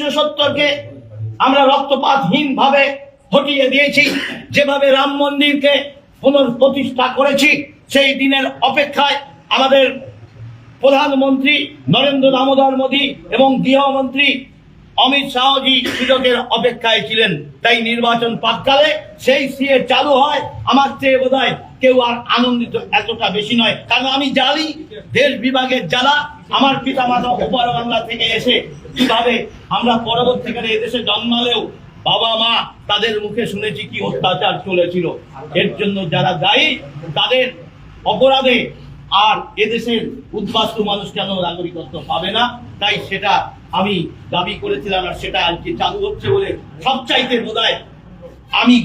তিনশো সত্তরকে আমরা রক্তপাতহীন ভাবে হটিয়ে দিয়েছি। যেভাবে রাম মন্দিরকে পুনঃপ্রতিষ্ঠা করেছি, সেই দিনের অপেক্ষায় আমাদের প্রধানমন্ত্রী নরেন্দ্র দামোদর মোদী এবং গৃহমন্ত্রী অমিত শাহজি সুযোগের অপেক্ষায় ছিলেন। তাই নির্বাচন প্রাককালে সেই সিএ চালু হয়, আমার চেয়ে বোধ কেউ আর আনন্দিত এতটা বেশি নয়। কারণ আমি জানি দেশ বিভাগের যারা আমার পিতা মাতা ওপার বাংলা থেকে এসে কীভাবে আমরা পরবর্তীকালে এদেশে জন্মালেও বাবা মা তাদের মুখে শুনেছি কি অত্যাচার চলেছিল। এর জন্য যারা দায়ী তাদের অপরাধে আর এদেশের উদ্বাস্তু মানুষ কেন নাগরিকত্ব পাবে না? তাই সেটা আমি দাবি করেছিলাম আর সেটা আজকে চালু হচ্ছে বলে সবচাইতে বোধহয় আমি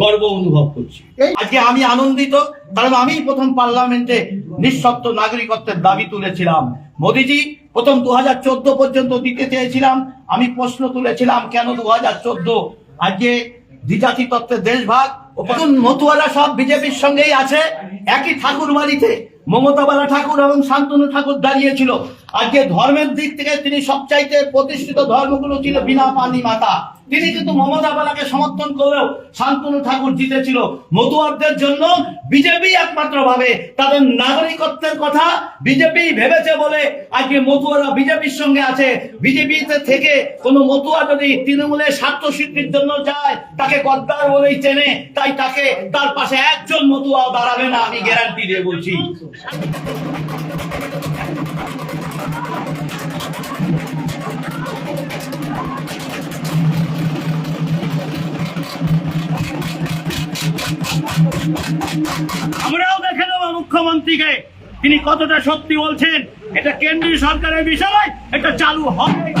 গর্ব অনুভব করছি। আজকে আমি আনন্দিত কারণ আমি প্রথম পার্লামেন্টে নিঃশর্ত নাগরিকত্বের দাবি তুলেছিলাম। মোদিজি, প্রথম দু হাজার চোদ্দ পর্যন্ত দিতে চেয়েছিলাম। আমি প্রশ্ন তুলেছিলাম, কেন দু হাজার চোদ্দ? আজকে দ্বিজাতি তত্ত্বের ও প্রথম মতুয়ারা সব বিজেপির সঙ্গেই আছে। একই ঠাকুর বাড়িতে মমতা বালা ঠাকুর এবং শান্তনু ঠাকুর দাঁড়িয়েছিল। আজকে ধর্মের দিক থেকে তিনি সবচাইতে প্রতিষ্ঠিত ধর্মগুলো ছিল বিনা পানি মাতা। তিনি কিন্তু মমতা বালাকে সমর্থন করলেও শান্তনু ঠাকুর জিতেছিল। মতুয়ারদের জন্য বিজেপি একমাত্র ভাবে। তাদের নাগরিকত্বের কথা বিজেপি ভেবেছে বলে আজকে মতুয়ারা বিজেপির সঙ্গে আছে। বিজেপিতে থেকে কোনো মতুয়া যদি তৃণমূলের স্বার্থ সিদ্ধির জন্য যায়, তাকে গদ্দার বলেই চেনে। তাই তাকে তার পাশে একজন মতুয়া দাঁড়াবে না, আমি গ্যারান্টি দিয়ে বলছি। আমরাও দেখে নেব মুখ্যমন্ত্রীকে। তিনি কতটা সত্যি বলছেন? এটা কেন্দ্রীয় সরকারের বিষয়, এটা চালু হবে।